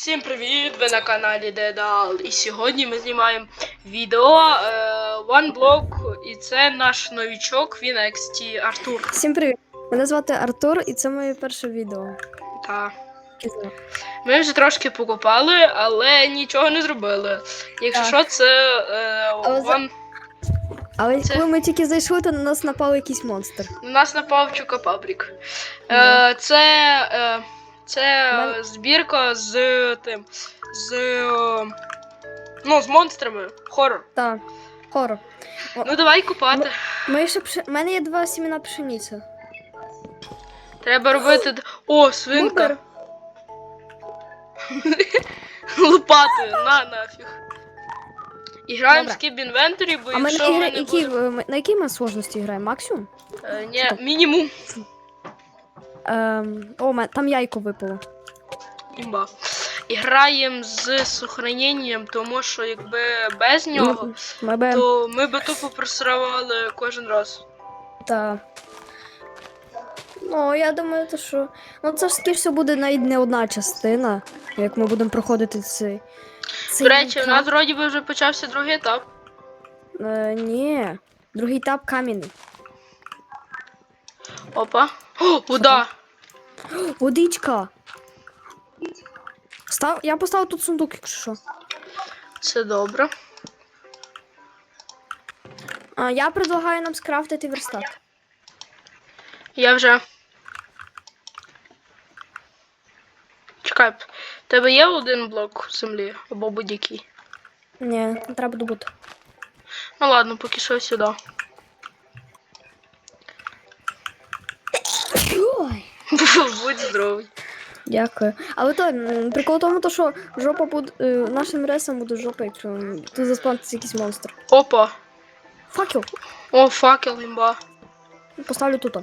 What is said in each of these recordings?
Всім привіт! Ви на каналі Дедал. І сьогодні ми знімаємо відео е, One Block, і це наш новічок, він XT Артур. Всім привіт! Мене звати Артур, і це моє перше відео. Та. яке знімаю. Ми вже трошки покопали, але нічого не зробили. Якщо Так. що, це е, Але One... Але Це- коли ми тільки зайшли, то на нас напав якийсь монстр. на нас напав Чукапабрік. Е, це е, це Мен- збірка з тим. з. ну, з монстрами. Хорор. Так, хорор. Ну давай купати. Ми ще пши... У мене є два сімена пшениці. Треба робити. О, свинка. Лопатою, на нафіг. І граємо в Skip Inventory, бо А якщо на, ми не які... будемо... ми- на якій ми сложності граємо? Максимум? Е, ні, мінімум Ем... О, там яйко випало. імба. І граємо з сохраненням, тому що якби без нього, Ми би... то ми би тупо просравали кожен раз. Та... Ну, я думаю, то що. Ну, це ж скоріше буде навіть не одна частина, як ми будемо проходити цей. цей До речі, у етап. нас вроді би вже почався другий етап. Е, ні. Другий етап кам'яний. Опа. О, вода! Водичка. Став... Я поставив тут сундук, якщо що. Це добре. А, я предлагаю нам скрафтити верстат. Я вже. Чекай, в тебе є один блок землі або будь-який? Ні, треба добути. Ну ладно, поки що сюди. Ой. Будь здоровий. Дякую. Але то прикол в тому, то, що жопа буде. е, Нашим ресам буде жопа, якщо тут заспавниться якийсь монстр. Опа. Факел. О, факел імба. Поставлю тут. Е,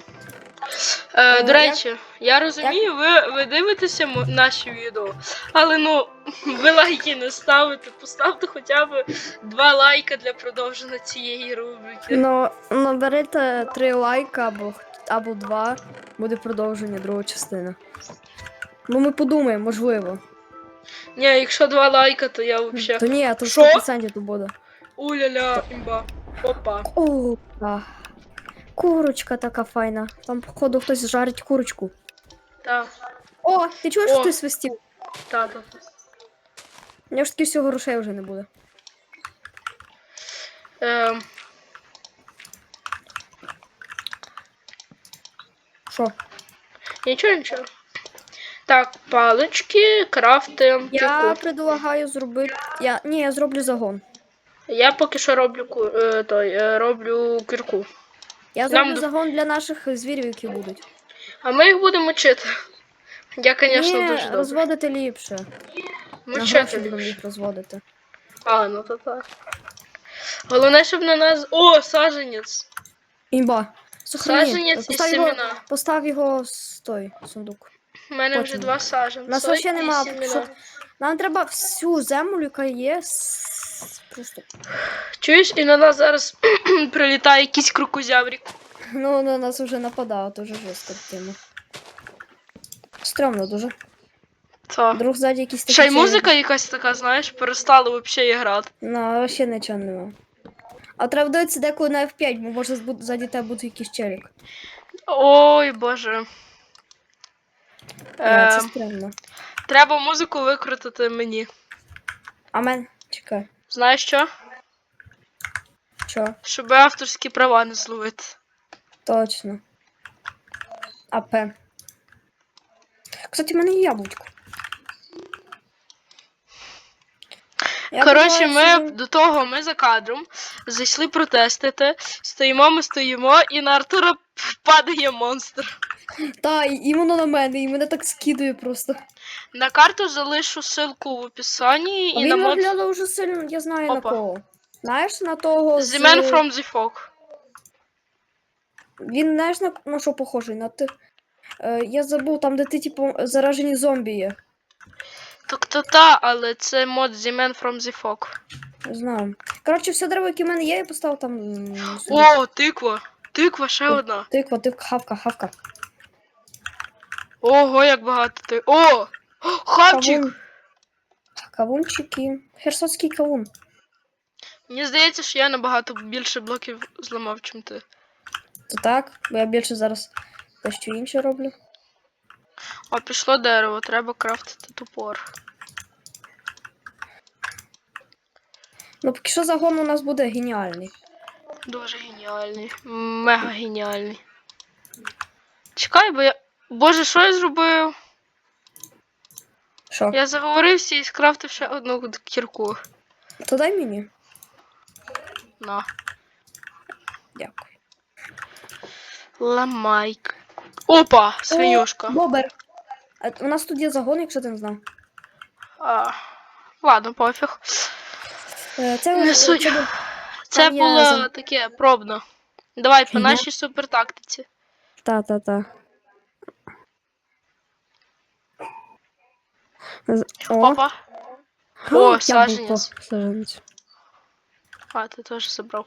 Е, до речі, я розумію, ви, ви дивитеся мо- наші відео, але ну, ви лайки не ставите, поставте хоча б два лайка для продовження цієї рубрики. Ну, наберете три лайка або, або два. Буде продовження другої частини. Ну, ми подумаємо, можливо. Ні, якщо два лайка, то я То взагалі. ні, то Що? 100% то буде. Уля-ля, імба. Опа. О, а. Курочка така файна. Там, походу, хтось жарить курочку. Так, О, ти чуєш, що ти свистів? так, так. У нього ж таки всього грошей вже не буде. Ем, Що? нічого, нічого. Так, палички, крафти. Я кірку. предлагаю зробити. Я... Ні, я зроблю загон. Я поки що роблю ку... е, той, е, роблю кірку. Я Нам зроблю загон для наших звірів, які будуть. А ми їх будемо вчити. Я, звісно, дуже добре. розводити ліпше. Будемо ліпше. розводити. А, ну то так. Головне, щоб на нас. О, саженець! Імба. Сохрані. Саженець і Постав його, семена. постав його с той сундук. У мене вже Потім. два саженці. У нас вообще нема. Що... Нам треба всю землю, яка є. с- Просто. Чуєш, і на нас зараз прилітає якийсь крокозяврик. Ну, на нас вже нападало, дуже жорстко тема. Стрьомно дуже. Так. Друг ззаді якийсь такий. Ще й музика якась така, знаєш, перестала взагалі грати. Ну, вообще нічого нема. А треба дивитися деколи на F5, бо може збу- ззаді тебе буде якийсь челік. Ой, боже. Е, це Е, треба музику викрутити мені. А мен. Чекай. Знаєш що? Що? Щоб авторські права не зловити. Точно. АП. Кстати, в мене є яблучко. Коротше, ми до того ми за кадром зайшли протестити. Стоїмо, ми стоїмо, і на Артура падає монстр. Та, і, воно на мене, і мене так скидує просто. На карту залишу ссылку в описанні А і на він мод виглядав уже сильно, я знаю Опа. на кого. Знаєш, на того. The Man from the Fog. Він знаєш на, на що похожий? На ти. Е, я забув, там, де ти, типу, заражені зомбі є. Тобто та, але це мод The Man from the Fog. Знаю. Коротше, все дерево, яке в мене є, я поставив там. м, собі. О, тиква. Тиква, ще одна. Тиква, тиква, хавка, хавка. Ого, як багато ти. О! Хавчик! Кавун. Кавунчики. Херсонський кавун. Мені здається, що я набагато більше блоків зламав, чим ти. То так, бо я більше зараз дещо інше роблю. О, пішло дерево, треба крафтити топор. Ну, поки що загон у нас буде геніальний. Дуже геніальний. Мега геніальний. Чекай, бо я. Боже, що я зробив? Що? Я заговорився і скрафтив ще одну кірку. То дай мені. На. Дякую. Ламайк. Опа, свинюшка. Бобер. А у нас тут є загон, якщо ти не знав. А, ладно, пофіг. Е, Це, Не це суть. бу- Це Там є було зам- таке пробно. Давай по Фігня. нашій супертактиці. Та, та, та. З- О, Опа. О, яблуко. А, ти теж забрав.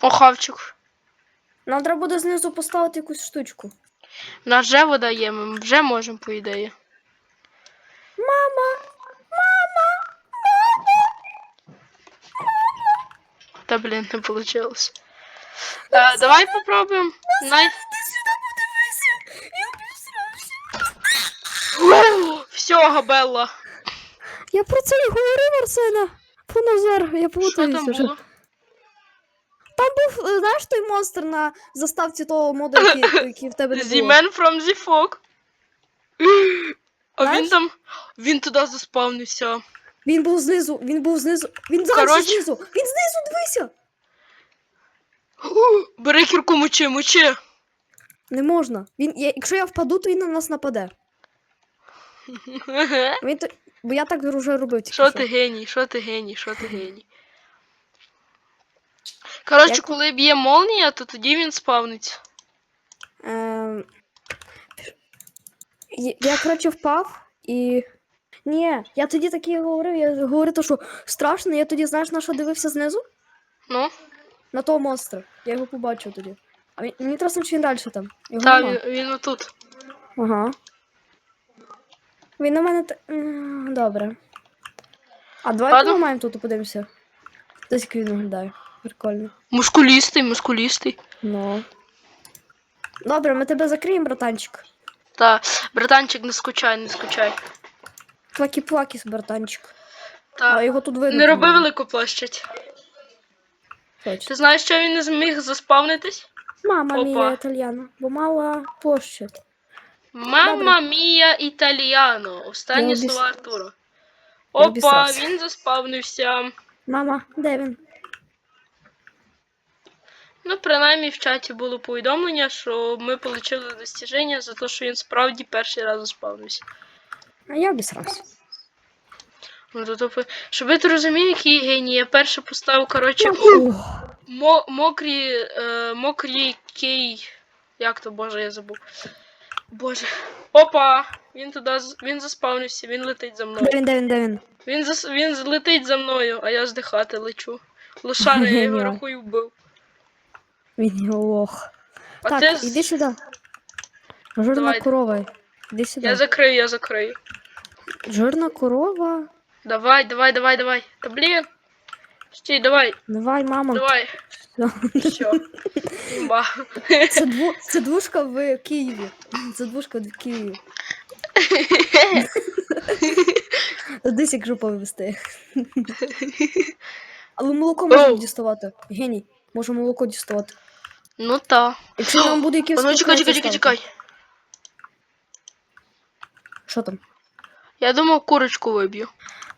О, хавчик. Нам треба буде знизу поставити якусь штучку. Нас вже вода є, ми вже можемо, по ідеї. Мама! Та блін, не вийшло. Е, давай попробуємо. Най... Все, Габелла. Я про це і говорив, Арсена. Про Назар, я Що плутаюся вже. було? Там був, е, знаєш, той монстр на заставці того моду, який, який в тебе не The було. man from the fog. А він Знаєш? там. Він туди заспавнився. Він був знизу, він був знизу. Він зараз Коротше. знизу. Він знизу, дивися. Бери кірку мочи, мочи. Не можна. Він, я, якщо я впаду, то він на нас нападе. Він, то- бо я так вже робив. тільки Що ти геній, що ти геній, що ти геній. Коротше, Як- коли б'є молнія, то тоді він спавниться. Ем... Я, коротше, впав і. Ні, я тоді таки говорив, я говорив, то, що страшно, я тоді, знаєш, на що дивився знизу? Ну, На того монстра. Я його побачив тоді. А він, мені трохи чи він далі там. Його та нема. він, він отут. Ага. Він на мене. т- Добре. А давай Ладно. поламаємо тут подивимося. Десь як він виглядає. Прикольно. Мускулістий, мускулістий. Ну. Добре, ми тебе закриємо, братанчик. Та, братанчик, не скучай, не скучай. Плакі-плакі, братанчик. А його тут видно. не роби велику площадь. Точно. Ти знаєш, що він не зміг заспавнитись? Мама Опа. мія італьяна, бо мала площадь. Мама мія італіано. Останні Я обіс- слова Артура. Опа, обісрався. він заспавнився. Мама, де він? Ну, принаймні в чаті було повідомлення, що ми отримали достіження за те, що він справді перший раз заспавнився. А я обісрався. Ну, то, тобто, щоб ти розумів, який геній, я перше поставив, коротше, мо- мокрі, е, мокрі кей. Як то, боже, я забув. Боже. Опа! Він туди з- він заспавнився, він летить за мною. Де він, де він, де він? Він зас... він летить за мною, а я здихати лечу. Лошара, я його рахую вбив. Він лох. А так, ти іди сюди. Жирна Давай. корова. Іди сюди. Я закрию, я закрию. Жирна корова. Давай, давай, давай, давай. Та блін. Стій, давай, Давай, мама. давай. Все. Це, дву... це двушка в Києві. Це двушка в Києві. Десь як жопа вивести. Але молоко можна діставати. Геній, може молоко діставати. Ну та. Якщо нам буде якийсь. Ну чекай, чекай, чекай, чекай. Що там? Я думав, курочку виб'ю.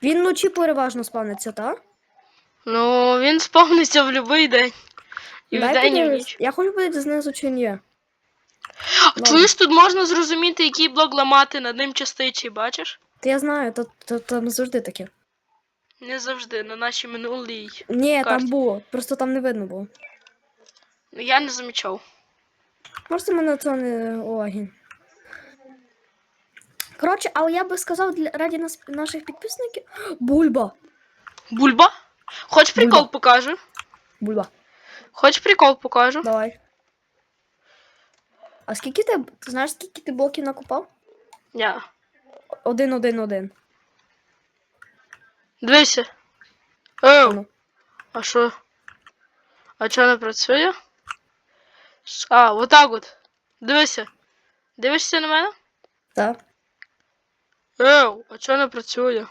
Він вночі переважно спавниться, так? Ну, він спавниться в будь-який день. І в день, і в ніч. Я хочу подивитися знизу, чи ні. А Чуєш, тут можна зрозуміти, який блок ламати над ним частичі, бачиш? Та я знаю, то, то, там завжди таке. Не завжди, на нашій минулій. Ні, Карті. там було, просто там не видно було. Ну, Я не замічав. Просто мене це не уваги. Коротше, але я би сказав для раді нас, наших підписників. Бульба. Бульба? Хоч прикол Бульба. покажу? Бульба. Хоч прикол покажу? Давай. А скільки ти. Ти знаєш, скільки ти блоків накопав? Я. Один, один, один. Дивися. Оу, Ну. а що? А чого не працює? А, отак от. Дивися. Дивишся на мене? Так. Оу, а чого не працює?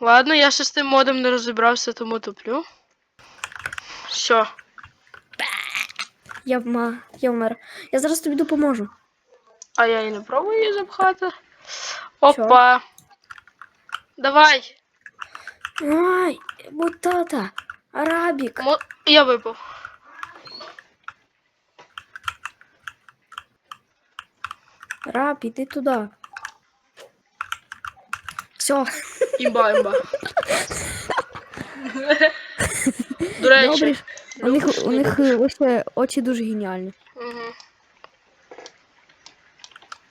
Ладно, я ще з тим модом не розібрався, тому туплю. Що? Я вма... я вмер. Я зараз тобі допоможу. А я і не пробую її запхати. Опа. Давай. Ай, бутата. Арабік. Мо... Я випав. Раб, іди туди. Все, Імба, імба. До речі. добре. У них, у них е, ось е, очі дуже геніальні. Мгм.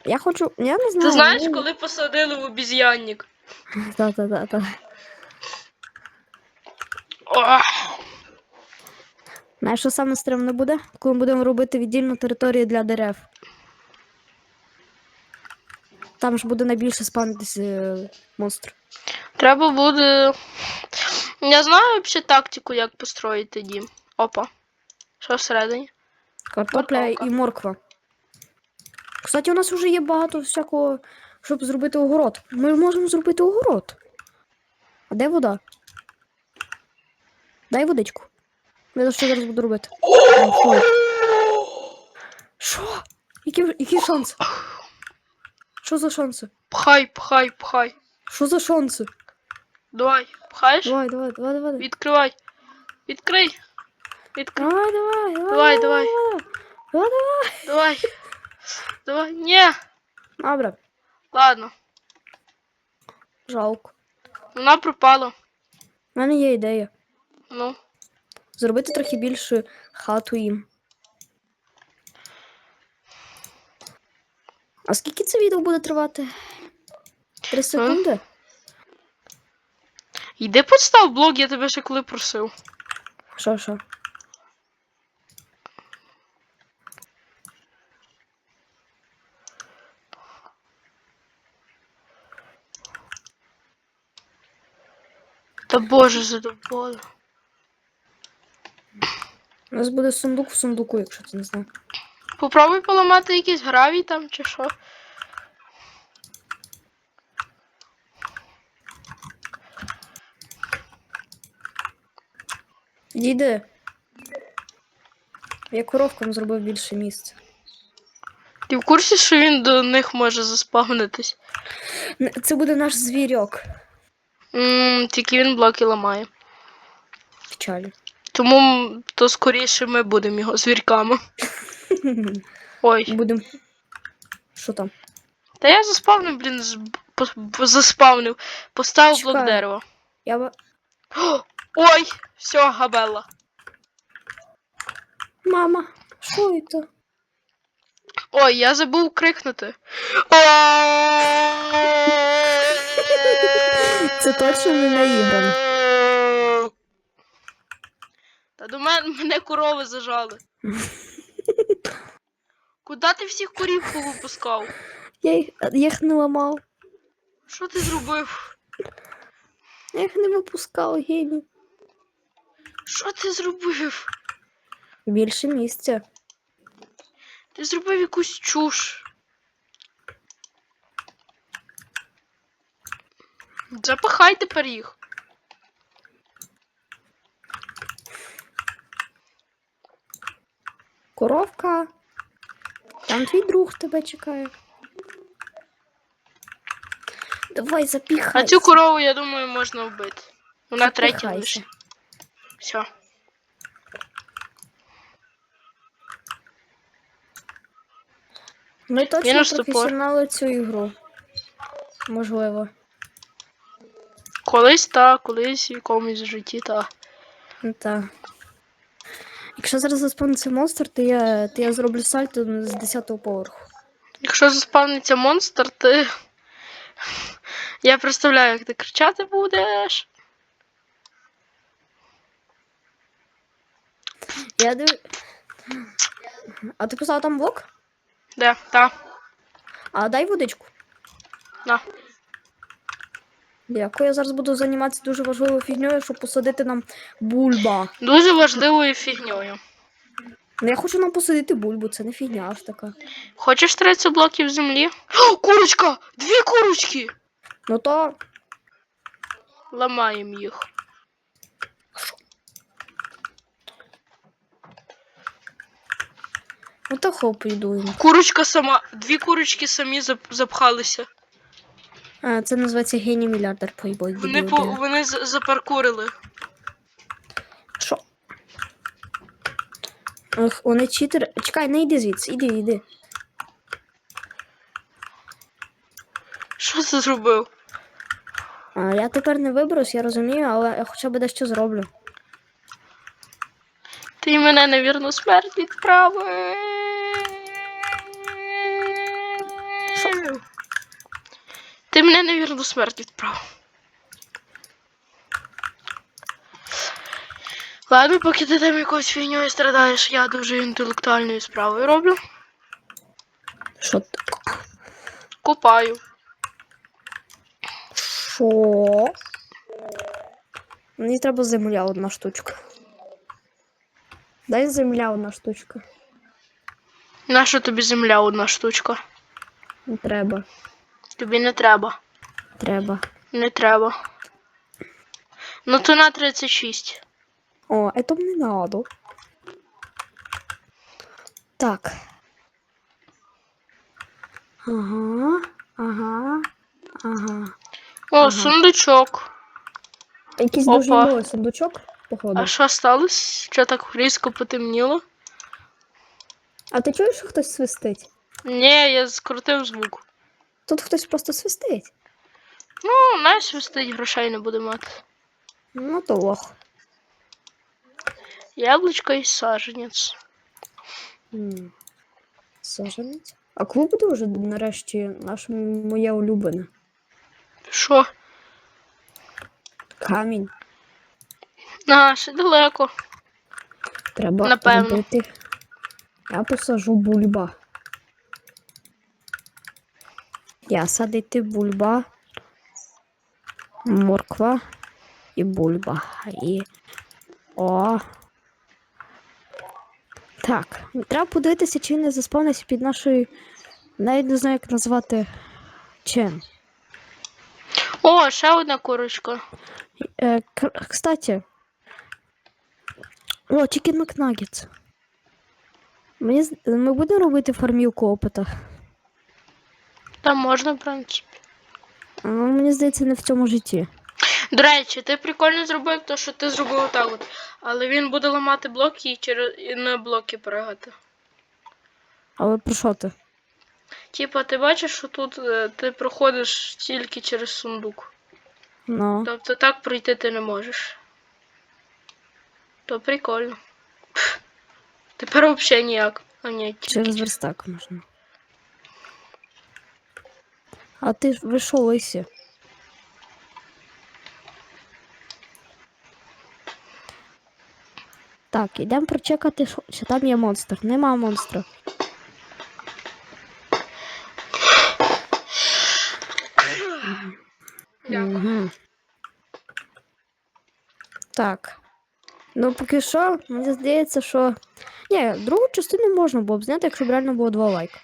Я хочу. Я не знаю. Ти знаєш, коли посадили в обіз'янник? Та, та, та, та. Ох, Знаєш, що саме стремне буде? Коли ми будемо робити віддільну територію для дерев. Там ж буде найбільше спавнитись е, монстр. Треба буде. Я знаю взагалі тактику, як построїти дім. Опа. Що всередині? Картопля Морковка. і морква. Кстати, у нас вже є багато всякого, щоб зробити огород. Ми можемо зробити огород. А де вода? Дай водичку. Я що зараз буду робити? Що? Які, які шанси? Що за шанси? Пхай, пхай, пхай. Що за шанси? Давай, пхаєш? Давай, давай, давай, давай. Відкривай. Відкрий. Відкрий. Давай, давай, Давай, давай. давай. Давай, давай. Давай. Давай. Ні. Добре, Ладно. жалко. Вона пропала. У мене є ідея. Ну. Зробити трохи більше хату їм. А скільки це відео буде тривати? Три секунди? Йди постав блок, я тебе ще коли просив. Що, що? Та боже, задоволено. У нас буде сундук в сундуку, якщо ти не знав. Попробуй поламати якийсь гравій там чи що. Діди. Я коровкам зробив більше місця. Ти в курсі, що він до них може заспавнитись? Це буде наш звірьок. Ммм, тільки він блоки ламає. Печалі. Тому то скоріше ми будемо його звірками. Ой. Будем. Що там? Та я заспавнив, блін, з- по- заспавнив. Поставив блок Чекай. дерева. Я ба... О, Ой, все, габелла. Мама, що це? Ой, я забув крикнути. Це точно не наіграно. Та до мене мене корови зажали. Куди ти всіх корів повипускав? Я їх, я їх не ламав. Що ти зробив? Я їх не випускав, геній. Що ти зробив? Більше місця. Ти зробив якусь чуш. Запахай тепер їх. Коровка. Там твій друг тебе чекає. Давай запіхай. А цю корову, я думаю, можна вбити. Вона третя лише. Все. Ми точно Мінус професіонали цю ігру. Можливо. Колись так, колись в якомусь житті так. Так. Якщо зараз заспавниться монстр, то я, то я зроблю сальто з 10-го поверху. Якщо заспавниться монстр, ти. Я представляю, як ти кричати будеш. Я див... А ти писав там блок? Де? Та. А дай водичку. На. Дякую, я зараз буду займатися дуже важливою фігньою, щоб посадити нам бульба. Дуже важливою фігньою. Ну я хочу нам посадити бульбу, це не фігня аж така. Хочеш 30 блоків землі? О, курочка! Дві курочки! Ну то Ламаємо їх. ну то хоп йду. Курочка сама. Дві курочки самі зап- запхалися. А, це називається геній мільярдер плейбой. Вони по вони з- запаркурили. Що? Ах, вони читер. Чекай, не йди звідси, іди, іди. Що ти зробив? А, я тепер не виберусь, я розумію, але я хоча б дещо зроблю. Ти мене на вірну смерть відправив. Ти мене на смерть відправив. Ладно, поки ти там якоюсь фігньою страдаєш, я дуже інтелектуальною справою роблю. Що ти? Копаю. Що? Мені треба земля одна штучка. Дай земля одна штучка. Наша тобі земля одна штучка? Не треба. Тобі не треба. Треба. Не треба. Ну то на 36. О, это мне надо. Так. Ага, ага, ага. О, Ага. сундучок. Якийсь Опа. дуже малий сундучок, походу. А що сталося? Що так різко потемніло? А ти чуєш, що хтось свистить? Ні, я скрутив звук. Тут хтось просто свистить. Ну, знаєш, свистить грошей не буде мати. Ну то лох. Яблучко і саженець. Саженець. А коли буде вже нарешті наше моє улюблене? Що? Камінь. А, ще далеко. Треба Напевно. робити. Я посажу бульба. Я садити бульба, морква і бульба. І. О. Так. Треба подивитися, чи не заспавнився під нашою. Навіть не знаю, як назвати. Чим. О, ще одна курочка. Е, кстати. О, Chicken McNuggets. Мені, ми будемо робити фармівку опита. Там можна, в принципі. Ну, мені здається, не в цьому житті. До речі, ти прикольно зробив те, що ти зробив отак от. Але він буде ламати блоки і, через... і на блоки пригати. Але про що ти? Типа, ти бачиш, що тут е, ти проходиш тільки через сундук. Ну, Тобто так пройти ти не можеш. То прикольно. Пф. Тепер взагалі ніяк. А ні, тільки через верстак можна. А ти ви лисі? Так, ідемо прочекати, чи там є монстр. Нема монстра. Угу. Так. Ну, поки що, мені здається, що. Ні, другу частину можна було б зняти, якщо б реально було два лайка.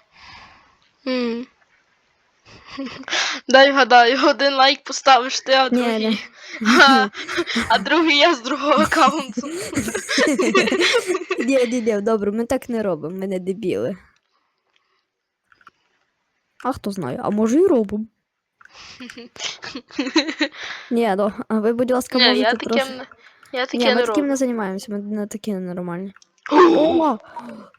М. Дай гадаю, один лайк поставиш ти, а другий. ні. А, а другий я з другого аккаунту. Ні, ні, ні, добре, ми так не робимо, ми не дебіли. А хто знає, а може і робимо. Ні, ну, а ви, будь ласка, Ні, можете я трошки... таким не. Я таке Ні, ми не таким не займаємося, ми не такі ненормальні. О,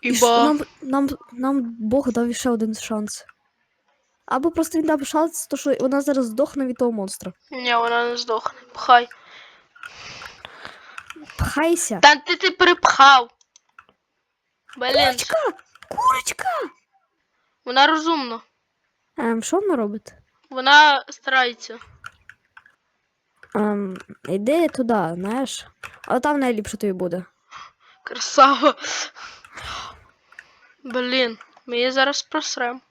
і що, нам, нам, нам Бог дав ще один шанс. Або просто він дав шанс, то що вона зараз здохне від того монстра. Ні, вона не здохне. Пхай. Пхайся. Та ти ти перепхав. Блін, Курочка! Курочка! вона розумна. Ем, що вона робить? Вона старається. Ем, іди туди, знаєш. Але там найліпше тобі буде. Красава. Блін, ми її зараз просрем.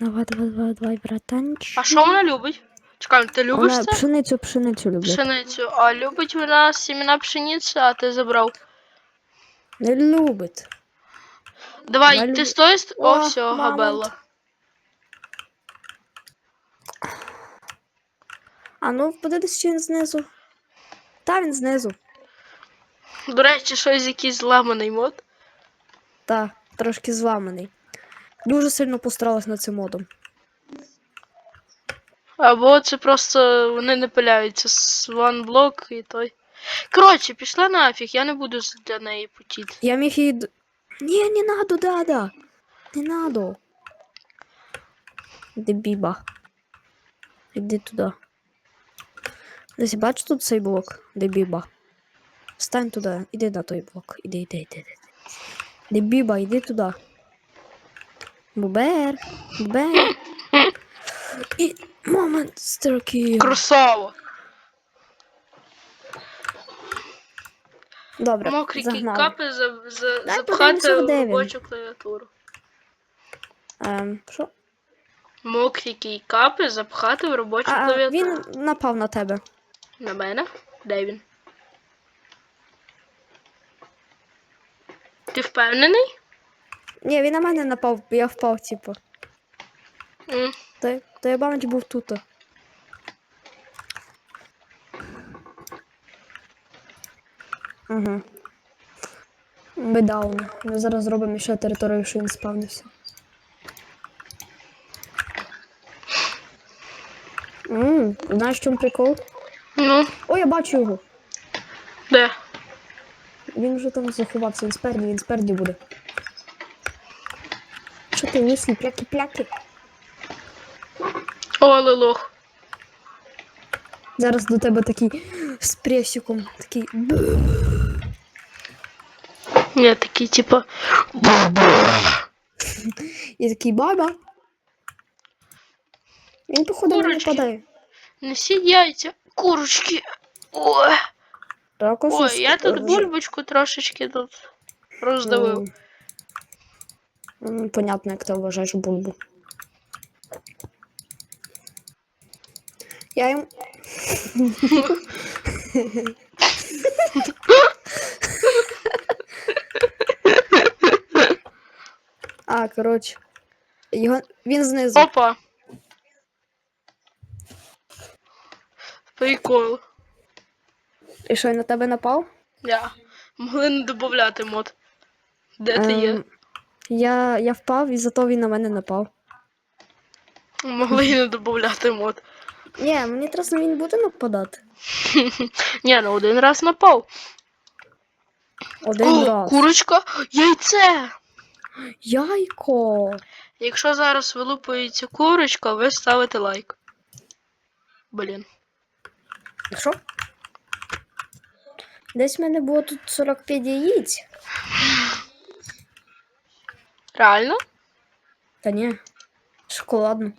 Давай, давай, давай, давай, братанчик. А що вона любить? Чекай, ти любиш Вона це? пшеницю, пшеницю любить. Пшеницю. А любить вона сімена пшениці, а ти забрав. Не любить. Давай, Вона ти любить- з ст- О, О, все, мамонт. габелла. А ну, подивись, чи він знизу. Та він знизу. До речі, щось якийсь зламаний мод. Та, трошки зламаний. Дуже сильно постаралась над цим модом. Або це просто вони не пиляються з ванблок і той. Коротше, пішла нафіг, я не буду для неї потіти. Я міг її. Ні, не надо, дада. Не надо. Іди біба. Іди туди. Десь бачиш тут цей блок, де біба. Стань туди, іди на той блок. Іди, іди, іди, іди. Де іди туди. Бубер, бубер. І момент строки. Красава! Добре, Мокрі загнали. капи за, за, Дай запхати подивимося, в де він. робочу клавіатуру. Ем, що? Мокрі кейкапи запхати в робочу А, клавіатуру. він напав на тебе. На мене? Де він? Ти впевнений? Ні, він на мене напав, я впав, типу. Та, та я бамич був тут. Угу. Ми даун. Ми зараз зробимо ще територію, що він спавнився. Ммм, знаєш, в чому прикол? Ну, О, я бачу його. де? Він вже там заховався, він спереді, він спереді буде. Що ти лисий, пляки-пляки? О, лох. Зараз до тебе такий з пресіком, такий. Ні, такий, типа. І такий баба. Він походу не нападає. Несіть яйця. Курочки. Ой. Також Ой, я тут бульбочку трошечки тут роздавив. Понятно, як ти вважаєш бульбу. Я їм. А, коротше. Його... Він знизу. Опа. Прикол. І що, він на тебе напав? Я. Могли не додати мод. Де ти є? Я, я впав, і зато він на мене напав. Могли і не додати мод. Ні, мені треба він буде нападати. Ні, ну один раз напав. Один О, раз. курочка, яйце. Яйко. Якщо зараз вилупується курочка, ви ставите лайк. Блін. Що? Десь в мене було тут 45 яєць. Реально? Та ні. Шоколадно.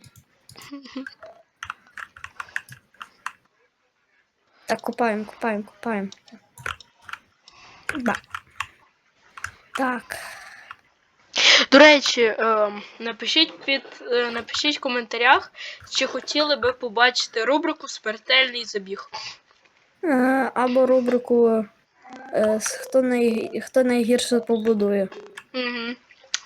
Так, купаємо, купаємо, купаємо. Ба. Так. До речі, ем, напишіть під е, напишіть в коментарях, чи хотіли би побачити рубрику Смертельний забіг. Е, Або рубрику е, хто, най... хто найгірше побудує. Угу.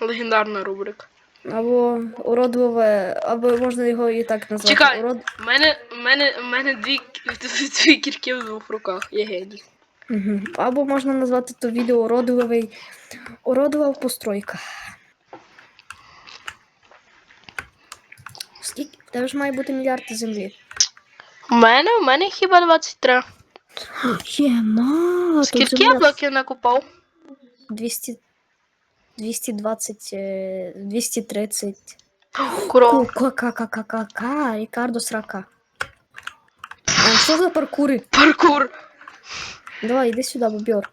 Легендарна рубрика. Або уродливе, або можна його і так назвати. Чекай. Урод... У мене, у мене, у мене дві, дві кірки в двох руках. Я геній. Угу. Або можна назвати то відео уродливий. Уродлива постройка. Скільки? В тебе ж має бути мільярд землі. У мене, у мене хіба 23. Єма, Скільки я блоків накупав? 200, 220, е, 230. Куров. Ка-ка-ка-ка-ка, Рікардо Срака. А, що за паркури? Паркур. Давай, іди сюди, бобер.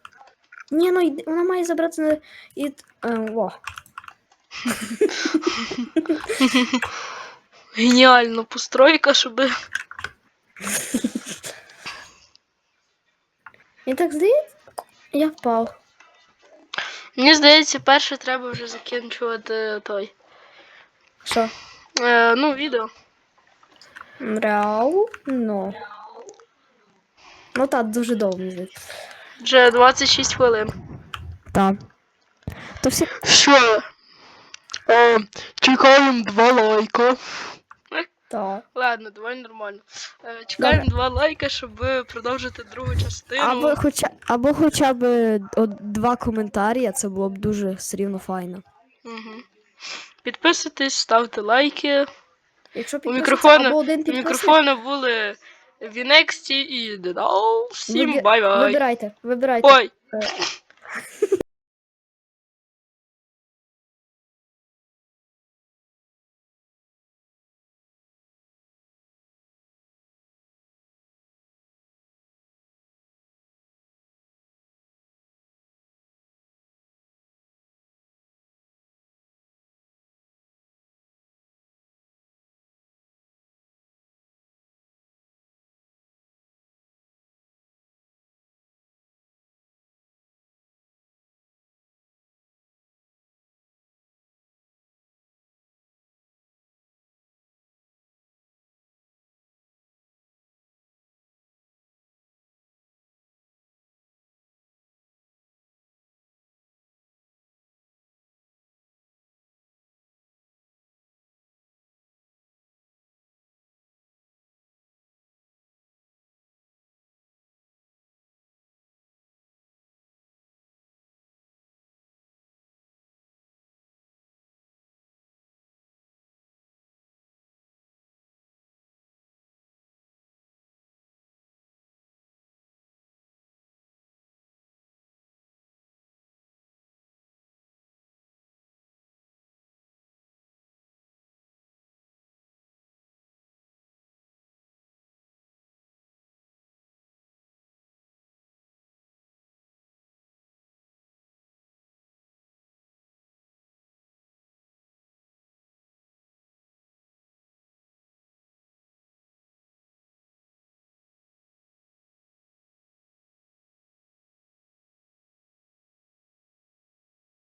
Ні, ну йди, вона має забрати на. І... Е, о. Геніальна постройка, щоб. І так здається, я впав. Мені здається, перше треба вже закінчувати той. Що? Е, ну, відео. Мряу. Ну. Ну так, дуже довго. мені здається. Вже 26 хвилин. Так. То всі. Що? Е, чекаємо два лайка. Так. Ладно, давай нормально. Е, чекаємо два лайка, щоб продовжити другу частину. Або хоча, або хоча б от, два коментарі, це було б дуже все рівно файно. Угу. Підписуйтесь, ставте лайки. Якщо У мікрофона, у мікрофона були Вінексті і Дедал. Всім Вибі- бай-бай. Вибирайте, вибирайте. Ой,